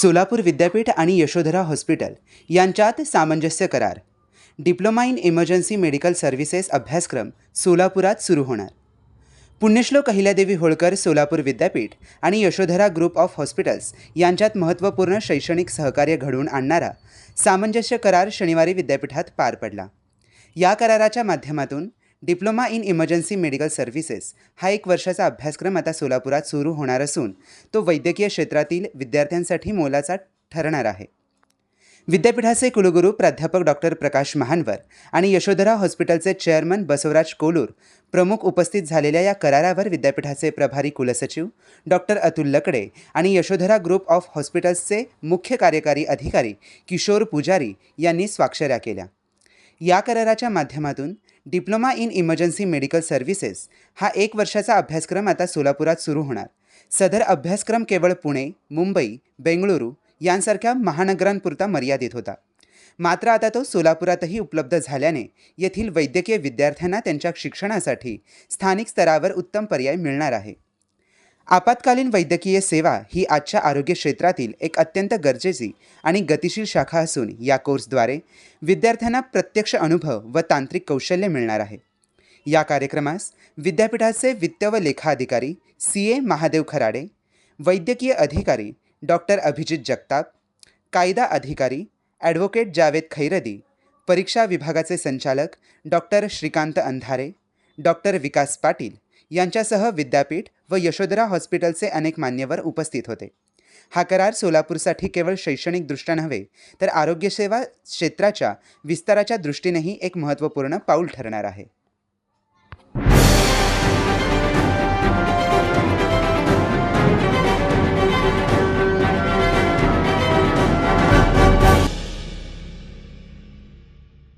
सोलापूर विद्यापीठ आणि यशोधरा हॉस्पिटल यांच्यात सामंजस्य करार. Diploma in emergency medical services अभ्यासक्रम सोलापुरात सुरू होणार. पुण्यश्लोक अहिल्यादेवी होळकर सोलापूर विद्यापीठ आणि यशोधरा ग्रुप ऑफ हॉस्पिटल्स यांच्यात महत्त्वपूर्ण शैक्षणिक सहकार्य घडवून आणणारा सामंजस्य करार शनिवारी विद्यापीठात पार पडला. या कराराच्या माध्यमातून diploma in emergency medical services हा एक वर्षाचा अभ्यासक्रम आता सोलापुरात सुरू होणार असून तो वैद्यकीय क्षेत्रातील विद्यार्थ्यांसाठी मोलाचा ठरणार आहे. विद्यापीठाचे कुलगुरू प्राध्यापक डॉक्टर प्रकाश महानवर आणि यशोधरा हॉस्पिटलचे चेअरमन बसवराज कोलूर प्रमुख उपस्थित झालेल्या या करारावर विद्यापीठाचे प्रभारी कुलसचिव डॉक्टर अतुल लकडे आणि यशोधरा ग्रुप ऑफ हॉस्पिटल्सचे मुख्य कार्यकारी अधिकारी किशोर पुजारी यांनी स्वाक्षऱ्या केल्या. या कराराच्या माध्यमातून diploma in emergency medical services हा एक वर्षाचा अभ्यासक्रम आता सोलापुरात सुरू होणार. सदर अभ्यासक्रम केवळ पुणे मुंबई बेंगळुरू यांसारख्या महानगरांपुरता मर्यादित होता. मात्र आता तो सोलापुरातही उपलब्ध झाल्याने येथील वैद्यकीय विद्यार्थ्यांना त्यांच्या शिक्षणासाठी स्थानिक स्तरावर उत्तम पर्याय मिळणार आहे. आपत्कालीन वैद्यकीय सेवा ही आजच्या आरोग्य क्षेत्रातील एक अत्यंत गरजेची आणि गतिशील शाखा असून या कोर्सद्वारे विद्यार्थ्यांना प्रत्यक्ष अनुभव व तांत्रिक कौशल्य मिळणार आहे. या कार्यक्रमास विद्यापीठाचे वित्त व लेखा अधिकारी सी ए महादेव खराडे वैद्यकीय अधिकारी डॉक्टर अभिजित जगताप कायदा अधिकारी ॲडव्होकेट जावेद खैरदी परीक्षा विभागाचे संचालक डॉक्टर श्रीकांत अंधारे डॉक्टर विकास पाटील यांच्यासह विद्यापीठ व यशोधरा हॉस्पिटलचे अनेक मान्यवर उपस्थित होते. हा करार सोलापूरसाठी केवळ शैक्षणिकदृष्ट्या नव्हे तर आरोग्यसेवा क्षेत्राच्या विस्ताराच्या दृष्टीनेही एक महत्त्वपूर्ण पाऊल ठरणार आहे.